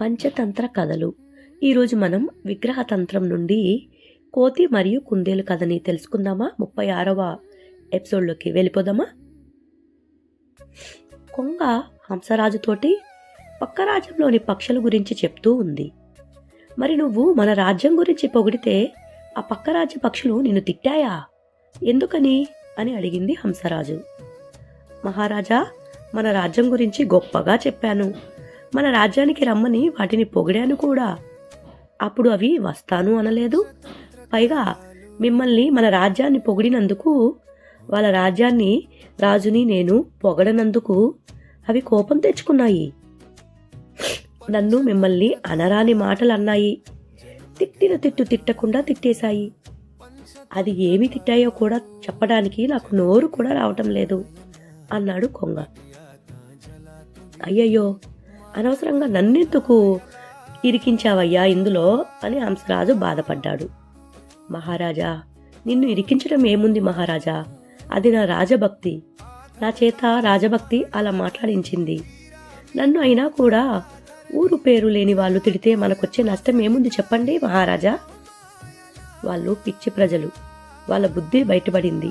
పంచతంత్ర కథలు. ఈరోజు మనం విగ్రహతంత్రం నుండి కోతి మరియు కుందేలు కథని తెలుసుకుందామా? ముప్పై ఆరవ ఎపిసోడ్లోకి వెళ్ళిపోదామా? కొంగ హంసరాజుతోటి పక్క రాజ్యంలోని పక్షుల గురించి చెప్తూ ఉంది. మరి నువ్వు మన రాజ్యం గురించి పొగిడితే ఆ పక్క రాజ్య పక్షులు నిన్ను తిట్టాయా? ఎందుకని? అని అడిగింది హంసరాజు. మహారాజా మన రాజ్యం గురించి గొప్పగా చెప్పాను. మన రాజ్యానికి రమ్మని వాటిని పొగిడాను కూడా. అప్పుడు అవి వస్తాను అనలేదు. పైగా మిమ్మల్ని మన రాజ్యాన్ని పొగిడినందుకు వాళ్ళ రాజ్యాన్ని రాజుని నేను పొగడనందుకు అవి కోపం తెచ్చుకున్నాయి. నన్ను మిమ్మల్ని అనరాని మాటలు అన్నాయి తిట్టిన తిట్టు తిట్టకుండా తిట్టేశాయి. అది ఏమి తిట్టాయో కూడా చెప్పడానికి నాకు నోరు కూడా రావటం లేదు అన్నాడు కొంగ. అయ్యయ్యో అనవసరంగా నన్నెందుకు ఇరికించావయ్యా ఇందులో అని హంసరాజు బాధపడ్డాడు. మహారాజా నిన్ను ఇరికించడం ఏముంది మహారాజా? అది నా రాజభక్తి. నా చేత రాజభక్తి అలా మాట్లాడించింది. నన్ను అయినా కూడా ఊరు పేరు లేని వాళ్ళు తిడితే మనకొచ్చే నష్టం ఏముంది చెప్పండి మహారాజా? వాళ్ళు పిచ్చి ప్రజలు. వాళ్ళ బుద్ధి బయటపడింది.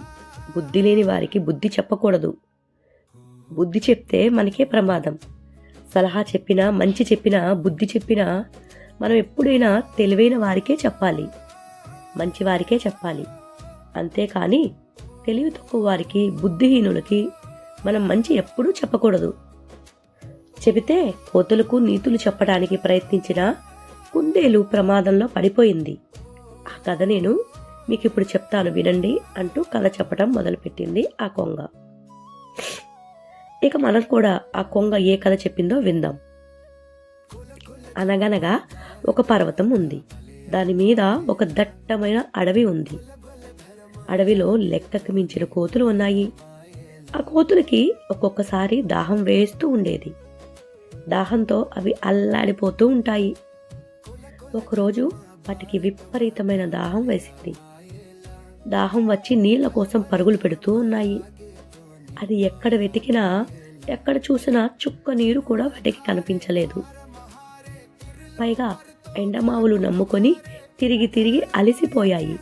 బుద్ధి లేని వారికి బుద్ధి చెప్పకూడదు. బుద్ధి చెప్తే మనకే ప్రమాదం. సలహా చెప్పినా మంచి చెప్పినా బుద్ధి చెప్పినా మనం ఎప్పుడైనా తెలివైన వారికే చెప్పాలి. మంచి వారికే చెప్పాలి. అంతేకాని తెలివి తక్కువ వారికి బుద్ధిహీనులకి మనం మంచి ఎప్పుడూ చెప్పకూడదు. చెబితే కోతులకు నీతులు చెప్పడానికి ప్రయత్నించిన కుందేలు ప్రమాదంలో పడిపోయింది. ఆ కథ నేను మీకు ఇప్పుడు చెప్తాను వినండి అంటూ కథ చెప్పడం మొదలుపెట్టింది ఆ కొంగ. ఇక మనం కూడా ఆ కొంగ ఏ కథ చెప్పిందో విందాం. అనగనగా ఒక పర్వతం ఉంది. దాని మీద ఒక దట్టమైన అడవి ఉంది. అడవిలో లెక్కకు మించిన కోతులు ఉన్నాయి. ఆ కోతులకి ఒక్కొక్కసారి దాహం వేస్తూ ఉండేది. దాహంతో అవి అల్లాడిపోతూ ఉంటాయి. ఒకరోజు వాటికి విపరీతమైన దాహం వేసింది. దాహం వచ్చి నీళ్ళ కోసం పరుగులు పెడుతూ ఉన్నాయి. అది ఎక్కడ వెతికినా ఎక్కడ చూసినా చుక్క నీరు కూడా వాటికి కనిపించలేదు. పైగా ఎండమావులు నమ్ముకొని తిరిగి తిరిగి అలసిపోయాయి.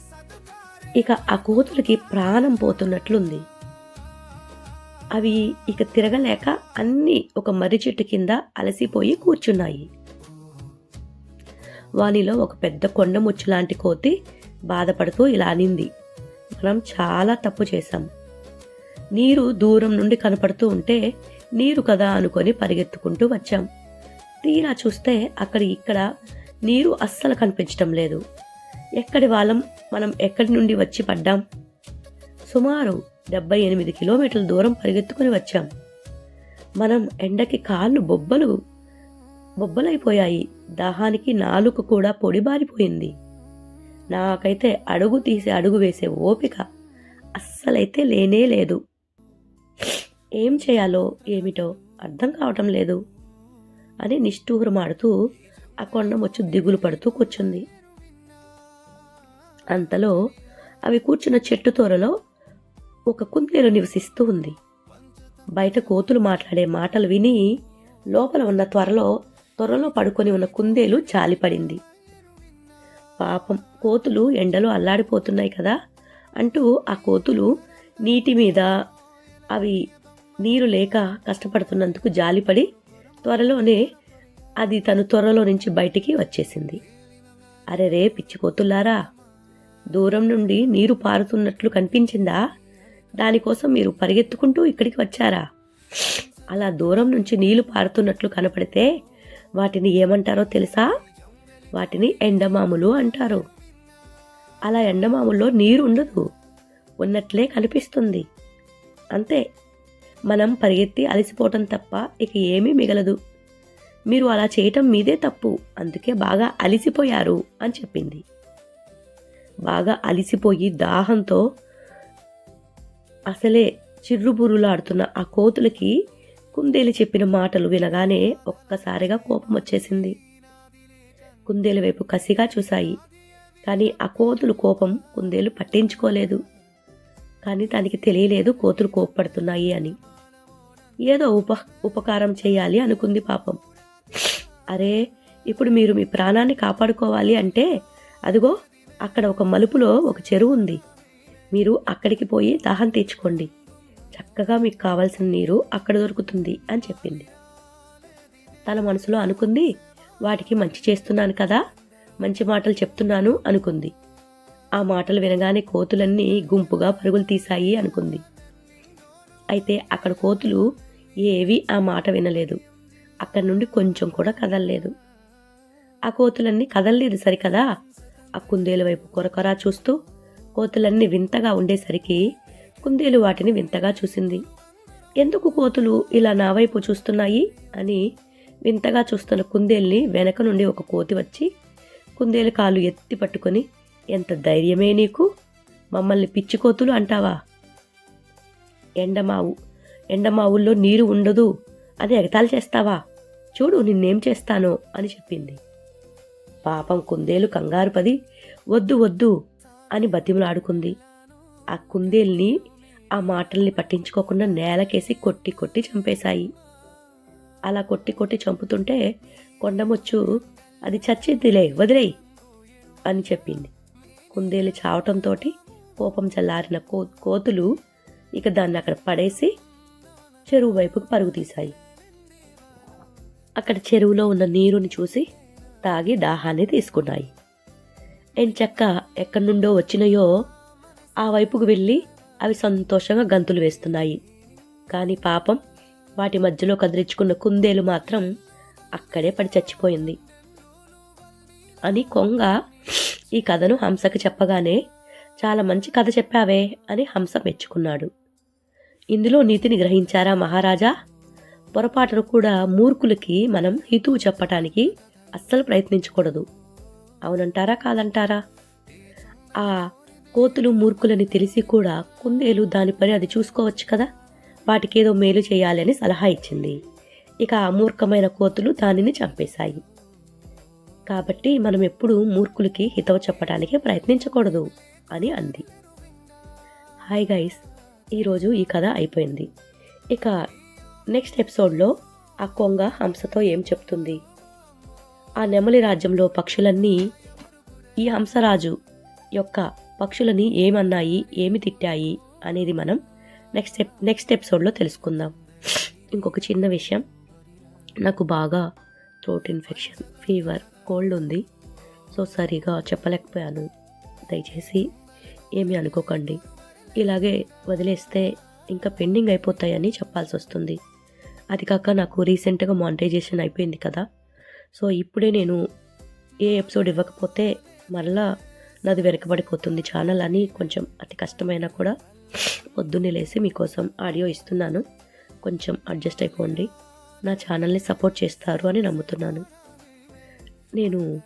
ఇక ఆ కోతులకి ప్రాణం పోతున్నట్లుంది. అవి ఇక తిరగలేక అన్నీ ఒక మర్రి చెట్టు కింద అలసిపోయి కూర్చున్నాయి. వానిలో ఒక పెద్ద కొండ ముచ్చు లాంటి కోతి బాధపడుతూ ఇలా అనింది. మనం చాలా తప్పు చేశాం. నీరు దూరం నుండి కనపడుతూ ఉంటే నీరు కదా అనుకొని పరిగెత్తుకుంటూ వచ్చాం. తీరా చూస్తే అక్కడ ఇక్కడ నీరు అస్సలు కనిపించటం లేదు. ఎక్కడి వాళ్ళం? మనం ఎక్కడి నుండి వచ్చి పడ్డాం? సుమారు డెబ్బై ఎనిమిది కిలోమీటర్ల దూరం పరిగెత్తుకుని వచ్చాం. మనం ఎండకి కాళ్ళు బొబ్బలు బొబ్బలైపోయాయి. దాహానికి నాలుక కూడా పొడిబారిపోయింది నాకైతే అడుగు తీసి అడుగు వేసే ఓపిక అస్సలైతే లేనే లేదు. ఏం చేయాలో ఏమిటో అర్థం కావటం లేదు అని నిష్ఠూరమాడుతూ ఆ కొండ వచ్చి దిగులు పడుతూ కూర్చుంది. అంతలో అవి కూర్చున్న చెట్టు తోరలో ఒక కుందేలు నివసిస్తూ ఉంది. బయట కోతులు మాట్లాడే మాటలు విని లోపల ఉన్న త్వరలో త్వరలో పడుకొని ఉన్న కుందేలు జాలిపడింది. పాపం కోతులు ఎండలో అల్లాడిపోతున్నాయి కదా అంటూ ఆ కోతులు నీటి మీద అవి నీరు లేక కష్టపడుతున్నందుకు జాలిపడి త్వరలోనే అది తను త్వరలో నుంచి బయటికి వచ్చేసింది. అరే రే పిచ్చి కోతుల్లారా దూరం నుండి నీరు పారుతున్నట్లు కనిపించిందా? దానికోసం మీరు పరిగెత్తుకుంటూ ఇక్కడికి వచ్చారా? అలా దూరం నుంచి నీళ్ళు పారుతున్నట్లు కనపడితే వాటిని ఏమంటారో తెలుసా? వాటిని ఎండమాములు అంటారు. అలా ఎండమాముల్లో నీరు ఉండదు ఉన్నట్లే కనిపిస్తుంది. అంతే మనం పరిగెత్తి అలసిపోవటం తప్ప ఇక ఏమీ మిగలదు. మీరు అలా చేయటం మీదే తప్పు. అందుకే బాగా అలిసిపోయారు అని చెప్పింది. బాగా అలిసిపోయి దాహంతో అసలే చిర్రుబురులాడుతున్న ఆ కోతులకి కుందేలు చెప్పిన మాటలు వినగానే ఒక్కసారిగా కోపం వచ్చేసింది. కుందేలు వైపు కసిగా చూశాయి. కానీ ఆ కోతులు కోపం కుందేలు పట్టించుకోలేదు. కానీ దానికి తెలియలేదు కోతులు కోపడుతున్నాయి అని. ఏదో ఉప ఉపకారం చేయాలి అనుకుంది పాపం. అరే ఇప్పుడు మీరు మీ ప్రాణాన్ని కాపాడుకోవాలి అంటే అదిగో అక్కడ ఒక మలుపులో ఒక చెరువు ఉంది. మీరు అక్కడికి పోయి దాహం తీర్చుకోండి. చక్కగా మీకు కావాల్సిన నీరు అక్కడ దొరుకుతుంది అని చెప్పింది. తన మనసులో అనుకుంది వాటికి మంచి చేస్తున్నాను కదా మంచి మాటలు చెప్తున్నాను అనుకుంది. ఆ మాటలు వినగానే కోతులన్నీ గుంపుగా పరుగులు తీశాయి అనుకుంది. అయితే అక్కడ కోతులు ఏవి ఆ మాట వినలేదు. అక్కడి నుండి కొంచెం కూడా కదలలేదు. ఆ కోతులన్నీ కదలలేదు సరికదా? ఆ కుందేలు వైపు కొరకొరా చూస్తూ కోతులన్నీ వింతగా ఉండేసరికి కుందేలు వాటిని వింతగా చూసింది. ఎందుకు కోతులు ఇలా నా వైపు చూస్తున్నాయి? అని వింతగా చూస్తున్న కుందేల్ని వెనక నుండి ఒక కోతి వచ్చి కుందేలు కాలు ఎత్తి పట్టుకొని ఎంత ధైర్యమే నీకు? మమ్మల్ని పిచ్చి కోతులు అంటావా? ఎండమావు ఎండ మా ఊళ్ళో నీరు ఉండదు. అని ఎగతాళి చేస్తావా? చూడు నిన్నేం చేస్తానో అని చెప్పింది. పాపం కుందేలు కంగారు పది వద్దు వద్దు అని బతిమలాడుకుంది. ఆ కుందేల్ని ఆ మాటల్ని పట్టించుకోకుండా నేలకేసి కొట్టి కొట్టి చంపేశాయి. అలా కొట్టి కొట్టి చంపుతుంటే కొండముచ్చు అది చచ్చిద్దిలే వదిలేయి అని చెప్పింది. కుందేలు చావటంతో కోపం చల్లారిన కో కోతులు ఇక దాన్ని అక్కడ పడేసి చెరువు వైపుకు పరుగు తీశాయి. అక్కడ చెరువులో ఉన్న నీరుని చూసి తాగి దాహాన్ని తీసుకున్నాయి. ఎంచక్క ఎక్కడి నుండో వచ్చినాయో ఆ వైపుకు వెళ్ళి అవి సంతోషంగా గంతులు వేస్తున్నాయి. కానీ పాపం వాటి మధ్యలో కదిలించుకున్న కుందేలు మాత్రం అక్కడే పడి చచ్చిపోయింది. అని కొంగ ఈ కథను హంసకు చెప్పగానే చాలా మంచి కథ చెప్పావే అని హంస మెచ్చుకున్నాడు. ఇందులో నీతిని గ్రహించారా మహారాజా? పొరపాటును కూడా మూర్ఖులకి మనం హితువు చెప్పటానికి అస్సలు ప్రయత్నించకూడదు. అవునంటారా కాదంటారా? ఆ కోతులు మూర్ఖులని తెలిసి కూడా కుందేలు దాని పని అది చూసుకోవచ్చు కదా? వాటికేదో మేలు చేయాలని సలహా ఇచ్చింది. ఇక ఆ మూర్ఖమైన కోతులు దానిని చంపేశాయి. కాబట్టి మనం ఎప్పుడూ మూర్ఖులకి హితవు చెప్పడానికి ప్రయత్నించకూడదు అని అంది. Hi guys. ఈరోజు ఈ కథ అయిపోయింది. ఇక నెక్స్ట్ ఎపిసోడ్లో ఆ కొంగ హంసతో ఏం చెప్తుంది? ఆ నెమలి రాజ్యంలో పక్షులన్నీ ఈ హంసరాజు యొక్క పక్షులని ఏమన్నాయి ఏమి తిట్టాయి అనేది మనం నెక్స్ట్ నెక్స్ట్ ఎపిసోడ్లో తెలుసుకుందాం. ఇంకొక చిన్న విషయం. నాకు బాగా థ్రోట్ ఇన్ఫెక్షన్ ఫీవర్ కోల్డ్ ఉంది. సో సరిగా చెప్పలేకపోయాను. దయచేసి ఏమీ అనుకోకండి. ఇలాగే వదిలేస్తే ఇంకా పెండింగ్ అయిపోతాయని చెప్పాల్సి వస్తుంది అది కాక నాకు రీసెంట్గా మానిటైజేషన్ అయిపోయింది కదా. సో ఇప్పుడే నేను ఏ ఎపిసోడ్ ఇవ్వకపోతే మరలా నాది వెనకబడిపోతుంది ఛానల్ అని కొంచెం అతి కష్టమైనా కూడా పొద్దున్నే లేసి మీకోసం ఆడియో ఇస్తున్నాను. కొంచెం అడ్జస్ట్ అయిపోండి. నా ఛానల్ని సపోర్ట్ చేస్తారు అని నమ్ముతున్నాను. నేను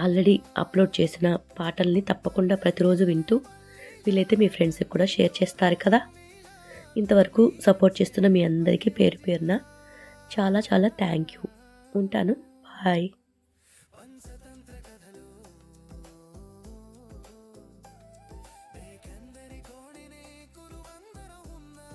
ఆల్రెడీ అప్లోడ్ చేసిన పాటల్ని తప్పకుండా ప్రతిరోజు వింటూ వీలైతే మీ ఫ్రెండ్స్కి కూడా షేర్ చేస్తారు కదా? ఇంతవరకు సపోర్ట్ చేస్తున్న మీ అందరికీ పేరు పేరున చాలా చాలా థ్యాంక్ యూ. ఉంటాను. బాయ్.